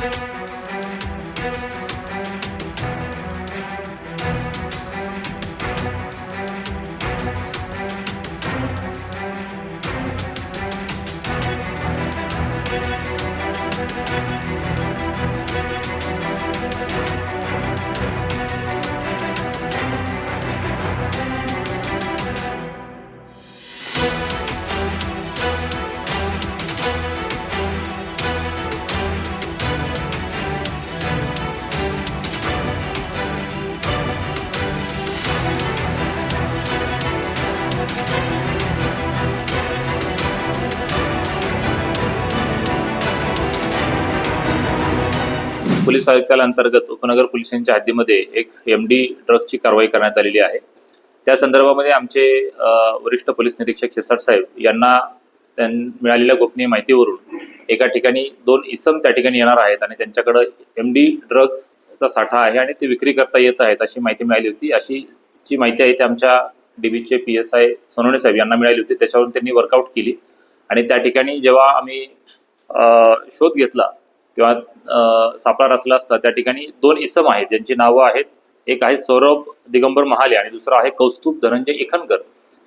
Müzik police आयुक्तालयाअंतर्गत उपनगर पोलिसांच्या हद्दीमध्ये एक एम डी ड्रगची कारवाई करण्यात आलेली आहे. त्या संदर्भामध्ये आमचे वरिष्ठ पोलीस निरीक्षक शिरसाट साहेब यांना त्यां मिळालेल्या गोपनीय माहितीवरून एका ठिकाणी दोन इसम त्या ठिकाणी येणार आहेत आणि त्यांच्याकडं एम डी ड्रगचा साठा आहे आणि ते विक्री करता येत आहेत अशी माहिती मिळाली होती. अशी जी माहिती आहे ती आमच्या डीबीचे पी एस आय सोनवणे साहेब यांना मिळाली होती. त्याच्यावरून त्यांनी वर्कआउट केली आणि त्या ठिकाणी जेव्हा आम्ही शोध घेतला किंवा सापळा रचला असता त्या ठिकाणी दोन इसम आहेत ज्यांची नावं आहेत. एक आहे सौरभ दिगंबर महाले आणि दुसरा आहे कौस्तुभ धनंजय इखनकर.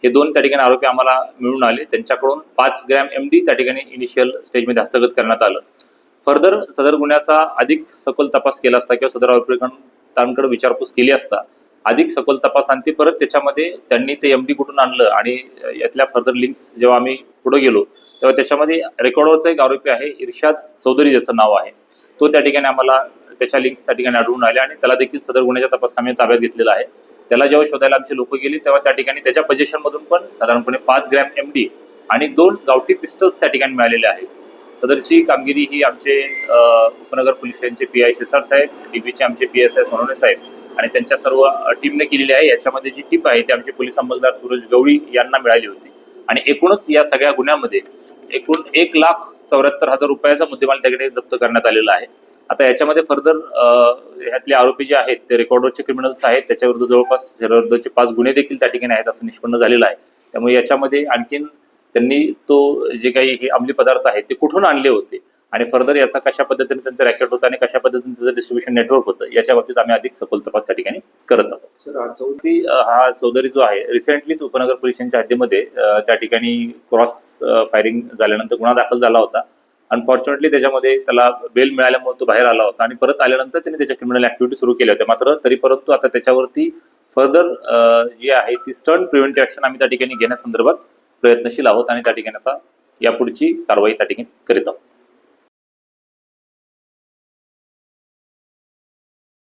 हे दोन त्या ठिकाणी आरोपी आम्हाला मिळून आले. त्यांच्याकडून पाच ग्रॅम एम डी त्या ठिकाणी इनिशियल स्टेजमध्ये हस्तगत करण्यात आलं. फर्दर सदर गुन्ह्याचा अधिक सखोल तपास केला असता किंवा सदर आरोपीकडे विचारपूस केली असता अधिक सखोल तपासांती परत त्याच्यामध्ये त्यांनी ते एम डी कुठून आणलं आणि यातल्या फर्दर लिंक्स जेव्हा आम्ही पुढे गेलो तेव्हा त्याच्यामध्ये रेकॉर्डवरचा एक आरोपी आहे इर्शाद चौधरी ज्याचं नाव आहे. तो त्या ठिकाणी आम्हाला त्याच्या लिंक्स त्या ठिकाणी आढळून आल्या आणि त्याला देखील सदर गुन्ह्याच्या तपास आम्ही ताब्यात घेतलेला आहे. त्याला जेव्हा शोधायला आमचे लोक गेली तेव्हा त्या ठिकाणी त्याच्या पोझिशन मधून पण साधारणपणे पाच ग्रॅम एम डी आणि दोन गावठी पिस्टल्स त्या ठिकाणी मिळालेले आहेत. सदरची कामगिरी ही आमचे उपनगर पोलिसांचे पी आय शिरसाट साहेब डीबीचे आमचे पी एस आय सोनवणे साहेब आणि त्यांच्या सर्व टीमने केलेली आहे. याच्यामध्ये जी टीप आहे ती आमचे पोलीस अंमलदार सूरज गवळी यांना मिळाली होती. आणि एकूणच या सगळ्या गुन्ह्यामध्ये एकूण एक लाख चौऱ्याहत्तर हजार रुपयाचा मुद्देमाल त्याकडे जप्त करण्यात आलेला आहे. आता याच्यामध्ये फर्दर ह्यातले आरोपी जे आहेत ते रेकॉर्डवरचे क्रिमिनल्स आहेत. त्याच्याविरुद्ध जवळपास विरुद्धचे पाच गुन्हे देखील त्या ठिकाणी आहेत असं निष्पन्न झालेलं आहे. त्यामुळे याच्यामध्ये आणखीन त्यांनी तो जे काही हे अंमली पदार्थ आहेत ते कुठून आणले होते? आणि फर्दर याचा कशा पद्धतीने त्यांचं रॅकेट होतं आणि कशा पद्धतीने त्याचं डिस्ट्रीब्युशन नेटवर्क होतं याच्या बाबतीत आम्ही अधिक सखोल तपास त्या ठिकाणी करत आहोत. हा चौधरी जो आहे रिसेंटलीच उपनगर पोलिसांच्या हद्दीमध्ये त्या ठिकाणी क्रॉस फायरिंग झाल्यानंतर गुन्हा दाखल झाला होता. अनफॉर्च्युनेटली त्याच्यामध्ये त्याला बेल मिळाल्यामुळे तो बाहेर आला होता आणि परत आल्यानंतर त्याने त्याच्या क्रिमिनल ऍक्टिव्हिटी सुरू केल्या होत्या. मात्र तरी परंतु आता त्याच्यावरती फर्दर जी आहे ती स्टर्न प्रिव्हेंटिव्ह ऍक्शन आम्ही त्या ठिकाणी घेण्यासंदर्भात प्रयत्नशील आहोत आणि त्या ठिकाणी आता यापुढची कारवाई त्या ठिकाणी करीत आहोत.